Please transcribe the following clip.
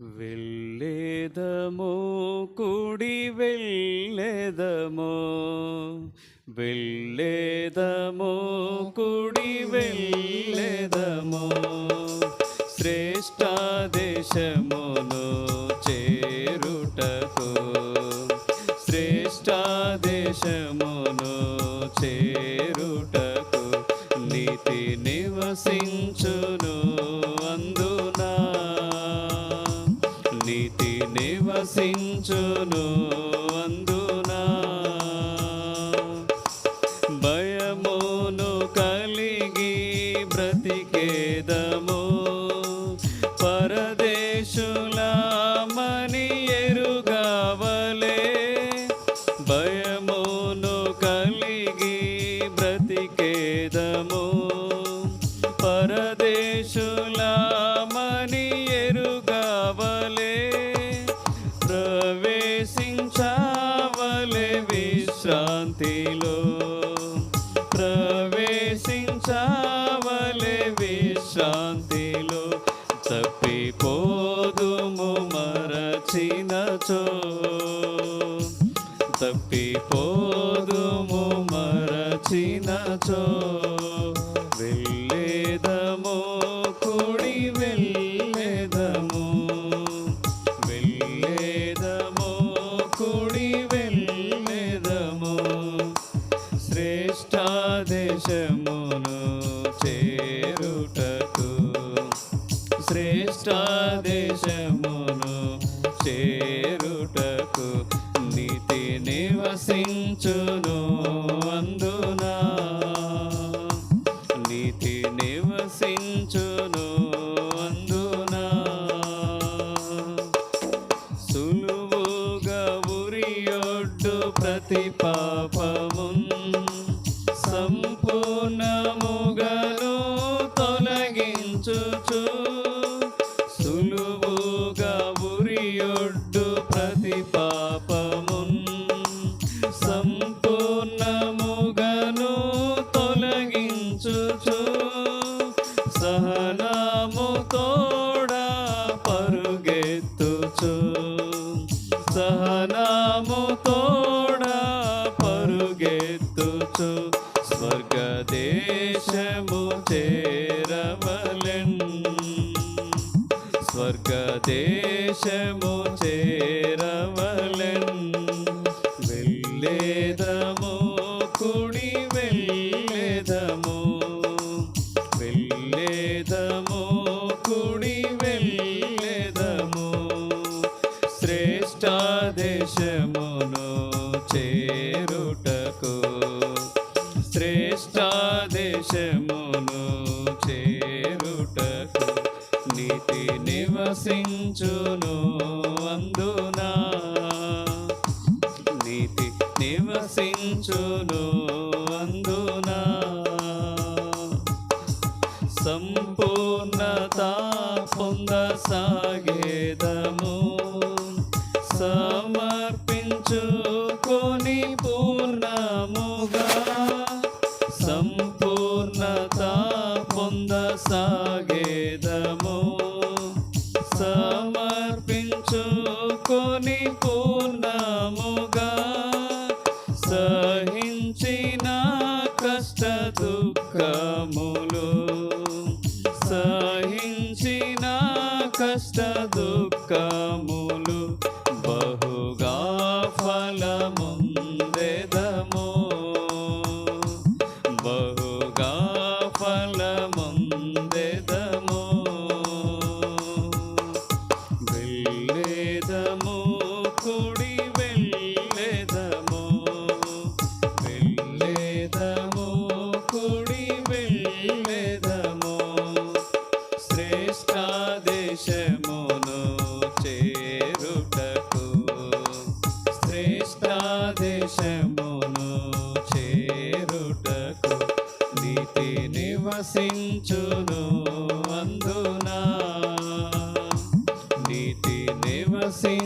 వెళ్ళేదమో కుడి వెళ్ళేదమో. వెళ్ళేదమో కుడి వెళ్ళేదమో. శ్రేష్ట దేశమును చేరుటకు. శ్రేష్ట దేశమును చేరుటకు. నీతి నివసించు అందును అందునా. భయమును కలిగి బ్రతికేదము. పరదేశులమని ఎరుగవలే. భయమును కలిగి బ్రతికేదము. మరచినచో వెళ్ళేదము కుడి వెళ్ళేదము వెళ్ళేదము కుడి వెళ్ళేదము. శ్రేష్ట దేశమును చేరుటకు శ్రేష్ట దేశమును చేరుటకు నీతి నివసించును. సంపూర్ణ స్వర్గదేశము చేరవలెన్. వెళ్ళేదము కుడి వెళ్ళేదము వెళ్ళేదము కుడి వెళ్ళేదము శ్రేష్ట దేశమును నివసించును అందునా. నీతి నివసించును అందునా. సంపూర్ణత పొందసాగేదము. సమర్పించుకొని పూర్ణముగా. సంపూర్ణత పొందసాగేద కష్ట దుఃఖములు బహుగా ఫలముందెదము బహుగా ఫలముందెదము వెళ్ళేదము కూడా దేశమును చేరుటకు. శ్రేష్ట దేశమును చేరుటకు నీతి నివసించును అందునా. నీతి నివసి